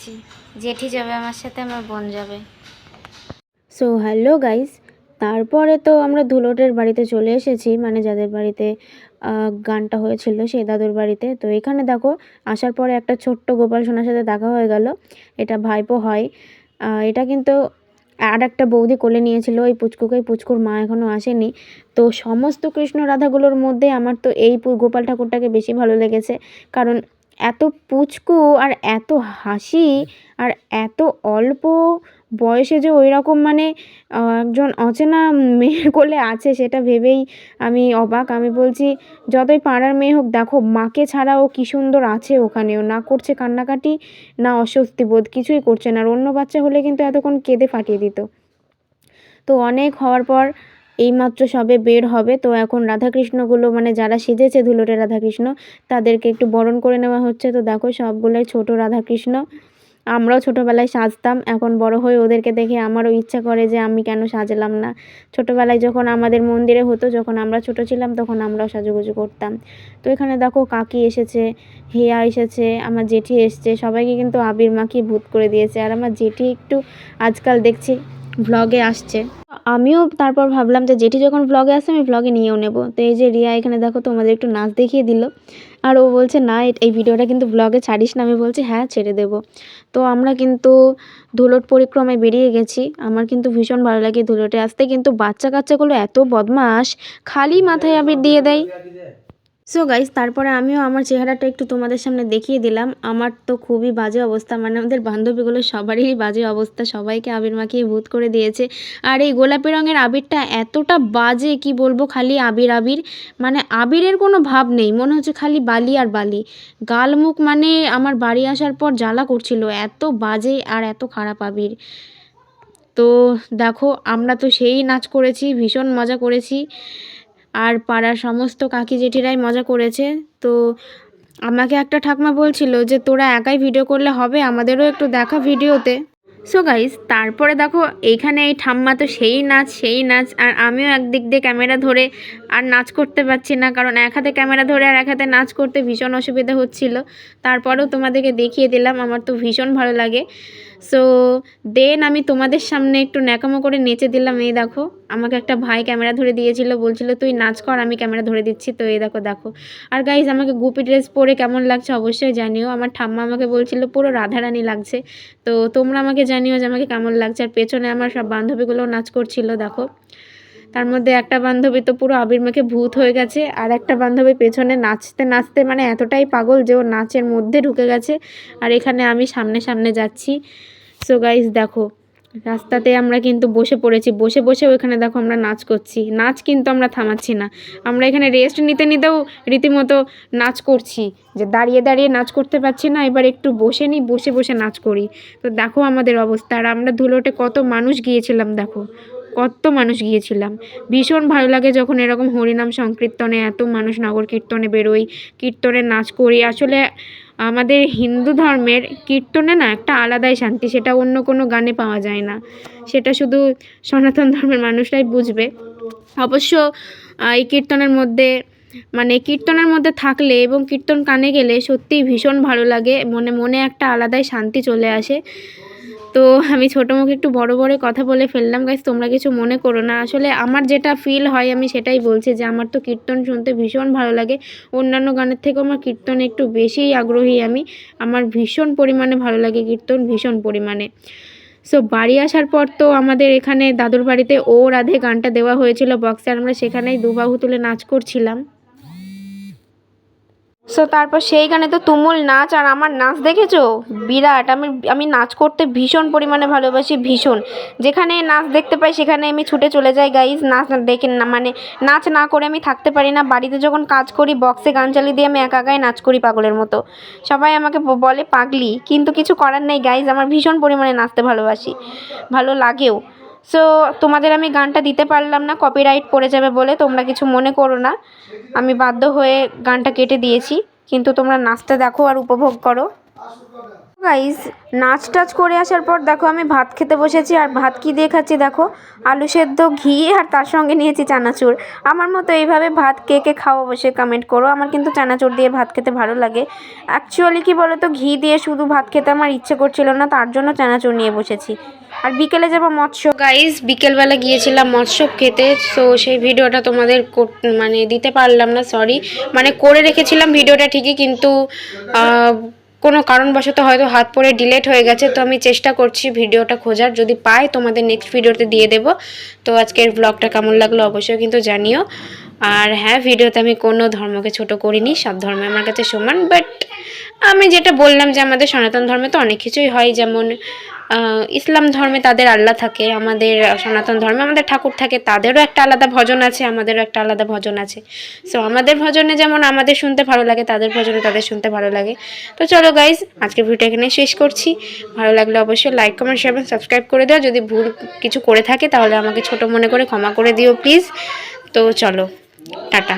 আছি জেঠি যাবে, আমার সাথে আমার বোন যাবে। সো হ্যালো গাইস তারপরে তো আমরা ধুলোটের বাড়িতে চলে এসেছি মানে যাদের বাড়িতে গানটা হয়েছিল সেই দাদুর বাড়িতে। তো এখানে দেখো, আসার পরে একটা ছোট্ট গোপাল সোনার সাথে দেখা হয়ে গেল। এটা ভাইপো হয়। এটা কিন্তু আর একটা বৌদি কোলে নিয়েছিল, ওই পুচকুকে পুচকুর মা এখনও আসেনি। তো সমস্ত কৃষ্ণ রাধাগুলোর মধ্যে আমার তো এই গোপাল ঠাকুরটাকে বেশি ভালো লেগেছে। কারণ এত পুচকু আর এত হাসি আর এত অল্প বয়সে যে ওই রকম মানে একজন অচেনা মেয়ের কোলে আছে সেটা ভেবেই আমি অবাক। আমি বলছি, যতই পাড়ার মেয়ে হোক, দেখো, মাকে ছাড়া ও কী সুন্দর আছে ওখানেও না করছে কান্নাকাটি, না অস্বস্তি বোধ, কিছুই করছে না। আর অন্য বাচ্চা হলে কিন্তু এতক্ষণ কেঁদে ফাটিয়ে দিত। তো অনেক হওয়ার পর এইমাত্র সবে বের হবে, তো এখন রাধাকৃষ্ণগুলো মানে যারা সেজেছে ধুলোটে রাধাকৃষ্ণ, তাদেরকে একটু বরণ করে নেওয়া হচ্ছে। তো দেখো সবগুলোই ছোট রাধাকৃষ্ণ, আমরাও ছোটোবেলায় সাজতাম, এখন বড় হয়ে ওদেরকে দেখে আমারও ইচ্ছা করে যে আমি কেন সাজলাম না। ছোটোবেলায় যখন আমাদের মন্দিরে হতো, যখন আমরা ছোট ছিলাম, তখন আমরাও সাজুগুজু করতাম। তো এখানে দেখো কাকি এসেছে, হেয়া এসেছে, আমার জেঠি এসছে, সবাইকে কিন্তু আবির মাখিয়ে ভূত করে দিয়েছে। আর আমার জেঠি একটু আজকাল দেখছি ভ্লগে আসছে। আমিও তারপর ভাবলাম যে জেঠি যখন ব্লগে আসে, আমি ব্লগে নিয়েও নেব। তো এই যে রিয়া এখানে দেখো তোমাদের একটু নাচ দেখিয়ে দিল। আর ও বলছে, না, এই ভিডিওটা কিন্তু ব্লগে ছাড়িস না। আমি বলছি হ্যাঁ ছেড়ে দেব। তো আমরা কিন্তু ধুলোট পরিক্রমায় বেরিয়ে গেছি। আমার কিন্তু ভীষণ ভালো লাগে ধুলোটে আসতে কিন্তু বাচ্চা কাচ্চাগুলো এত বদমাস খালি মাথায় আবির দিয়ে দেয়। সো গাইস তারপরে আমিও আমার চেহারাটা একটু তোমাদের সামনে দেখিয়ে দিলাম। আমার তো খুবই বাজে অবস্থা মানে আমাদের বান্ধবীগুলো সবারই বাজে অবস্থা। সবাইকে আবির মাখিয়ে ভূত করে দিয়েছে। আর এই গোলাপি রঙের আবিরটা এতটা বাজে, কি বলব, খালি আবির আবির। মানে আবিরের কোনো ভাব নেই, মনে হচ্ছে খালি বালি আর বালি। গাল মুখ মানে আমার বাড়ি আসার পর জ্বালা করছিল, এত বাজে আর এত খারাপ আবির। তো দেখো, আমরা তো সেই নাচ করেছি, ভীষণ মজা করেছি। আর পাড়ার সমস্ত কাকি জেঠিরাই মজা করেছে। তো আমাকে একটা ঠাকমা বলছিল যে, তোরা একাই ভিডিও করলে হবে, আমাদেরও একটু দেখা ভিডিওতে সো গাইস তারপরে দেখো, এইখানে এই ঠাম্মা তো সেই নাচ সেই নাচ, আর আমিও একদিক দিয়ে ক্যামেরা ধরে আর নাচ করতে পারছি না, কারণ এক হাতে ক্যামেরা ধরে আর এক হাতে নাচ করতে ভীষণ অসুবিধা হচ্ছিল। তারপরেও তোমাদেরকে দেখিয়ে দিলাম, আমার তো ভীষণ ভালো লাগে। সো দেন আমি তোমাদের সামনে একটু ন্যাকামো করে নেচে দিলাম। এই দেখো, আমাকে একটা ভাই ক্যামেরা ধরে দিয়েছিল, বলছিল, তুই নাচ কর, আমি ক্যামেরা ধরে দিচ্ছি। তো এই দেখো দেখো। আর গাইজ আমাকে গুপি ড্রেস পরে কেমন লাগছে অবশ্যই জানিও। আমার ঠাম্মা আমাকে বলছিল, পুরো রাধারানী লাগছে। তো তোমরা আমাকে জানিও যে আমাকে কেমন লাগছে। আর পেছনে আমার সব বান্ধবীগুলোও নাচ করছিল, দেখো। তার মধ্যে একটা বান্ধবী তো পুরো আবির মেখে ভূত হয়ে গেছে, আর একটা বান্ধবী পেছনে নাচতে নাচতে মানে এতটাই পাগল যে ও নাচের মধ্যে ঢুকে গেছে। আর এখানে আমি সামনে সামনে যাচ্ছি। সো গাইজ দেখো, রাস্তাতে আমরা কিন্তু বসে পড়েছি। বসে বসে ওখানে দেখো আমরা নাচ করছি। নাচ কিন্তু আমরা থামাচ্ছি না। আমরা এখানে রেস্ট নিতে নিতেও রীতিমতো নাচ করছি। যে দাঁড়িয়ে দাঁড়িয়ে নাচ করতে পারছি না, এবার একটু বসে নিই, বসে বসে নাচ করি। তো দেখো আমাদের অবস্থা। আর আমরা ধুলোটে কত মানুষ গিয়েছিলাম, দেখো। কত মানুষ গিয়েছিলাম। ভীষণ ভালো লাগে যখন এরকম হরিনাম সংকীর্তনে এত মানুষ নগর কীর্তনে বেরোই, কীর্তনে নাচ করি। আসলে আমাদের হিন্দু ধর্মের কীর্তনে না একটা আলাদাই শান্তি, সেটা অন্য কোনো গানে পাওয়া যায় না। সেটা শুধু সনাতন ধর্মের মানুষরাই বুঝবে। অবশ্য এই কীর্তনের মধ্যে মানে কীর্তনের মধ্যে থাকলে এবং কীর্তন কানে গেলে সত্যিই ভীষণ ভালো লাগে। মনে মনে একটা আলাদাই শান্তি চলে আসে। তো আমি ছোটো মুখে একটু বড় বড় কথা বলে ফেললাম গাইজ তোমরা কিছু মনে করো না। আসলে আমার যেটা ফিল হয়, আমি সেটাই বলছি যে আমার তো কীর্তন শুনতে ভীষণ ভালো লাগে। অন্যান্য গানের থেকেও আমার কীর্তন একটু বেশিই আগ্রহী আমি। আমার ভীষণ পরিমাণে ভালো লাগে কীর্তন, ভীষণ পরিমাণে। সো বাড়ি আসার পর তো আমাদের এখানে দাদুর বাড়িতে ও রাধে গানটা দেওয়া হয়েছিল বক্সে আমরা সেখানেই দুবাহু তুলে নাচ করছিলাম। সো তারপর সেই গানে তো তুমুল নাচ আর আমার নাচ দেখেছ? বিরাট, আমি আমি নাচ করতে ভীষণ পরিমাণে ভালোবাসি, ভীষণ। যেখানে নাচ দেখতে পাই, সেখানে আমি ছুটে চলে যাই গাইজ নাচ দেখে না মানে নাচ না করে আমি থাকতে পারি না। বাড়িতে যখন কাজ করি বক্সে গান চালিয়ে দিয়ে আমি একা গায়ে নাচ করি পাগলের মতো। সবাই আমাকে বলে পাগলি, কিন্তু কিছু করার নেই গাইজ আমার ভীষণ পরিমাণে নাচতে ভালোবাসি, ভালো লাগেও। সো তোমাদের আমি গানটা দিতে পারলাম না কপিরাইট পড়ে যাবে বলে তোমরা কিছু মনে করো না। আমি বাধ্য হয়ে গানটা কেটে দিয়েছি, কিন্তু তোমরা নাচতে দেখো আর উপভোগ করো। গাইজ নাচ টাচ করে আসার পর দেখো আমি ভাত খেতে বসেছি আর ভাত কি দিয়ে খাচ্ছি দেখো। আলু সেদ্ধ ঘি আর তার সঙ্গে নিয়েছি চানাচুর। আমার মতো এইভাবে ভাত কে কে খাওয়া বসে কমেন্ট করো। আমার কিন্তু চানাচুর দিয়ে ভাত খেতে ভালো লাগে। অ্যাকচুয়ালি কি বলো তো ঘি দিয়ে শুধু ভাত খেতে আমার ইচ্ছে করছিল না, তার জন্য চানাচুর নিয়ে বসেছি। আর বিকেলে যাব মৎস্য। গাইজ বিকেলবেলা গিয়েছিলাম মৎস্য খেতে তো সেই ভিডিওটা তোমাদের মানে দিতে পারলাম না সরি মানে করে রেখেছিলাম ভিডিওটা ঠিকই, কিন্তু কোনো কারণবশত হয়তো হাত পরে ডিলেট হয়ে গেছে, তো আমি চেষ্টা করছি ভিডিওটা খোঁজার। যদি পাই, তোমাদের নেক্সট ভিডিওতে দিয়ে দেব। তো আজকের ব্লগটা কেমন লাগল অবশ্যই কিন্তু জানিও। আর হ্যাঁ ভিডিওতে আমি কোনো ধর্মকে ছোট করিনি, সব ধর্ম আমার কাছে সমান বাট আমি যেটা বললাম যে আমাদের সনাতন ধর্মে তো অনেক কিছুই হয়, যেমন ইসলাম ধর্মে তাদের আল্লাহ থাকে, আমাদের সনাতন ধর্মে আমাদের ঠাকুর থাকে, তাদেরও একটা আলাদা ভজন আছে, আমাদেরও একটা আলাদা ভজন আছে। সো আমাদের ভজনে যেমন আমাদের শুনতে ভালো লাগে, তাদের ভজনে তাদের শুনতে ভালো লাগে। তো চলো গাইজ আজকের ভিডিওটা এখানে শেষ করছি। ভালো লাগলে অবশ্যই লাইক কমেন্ট শেয়ার এবং সাবস্ক্রাইব করে দাও। যদি ভুল কিছু করে থাকে, তাহলে আমাকে ছোট মনে করে ক্ষমা করে দিও প্লিজ তো চলো, টাটা।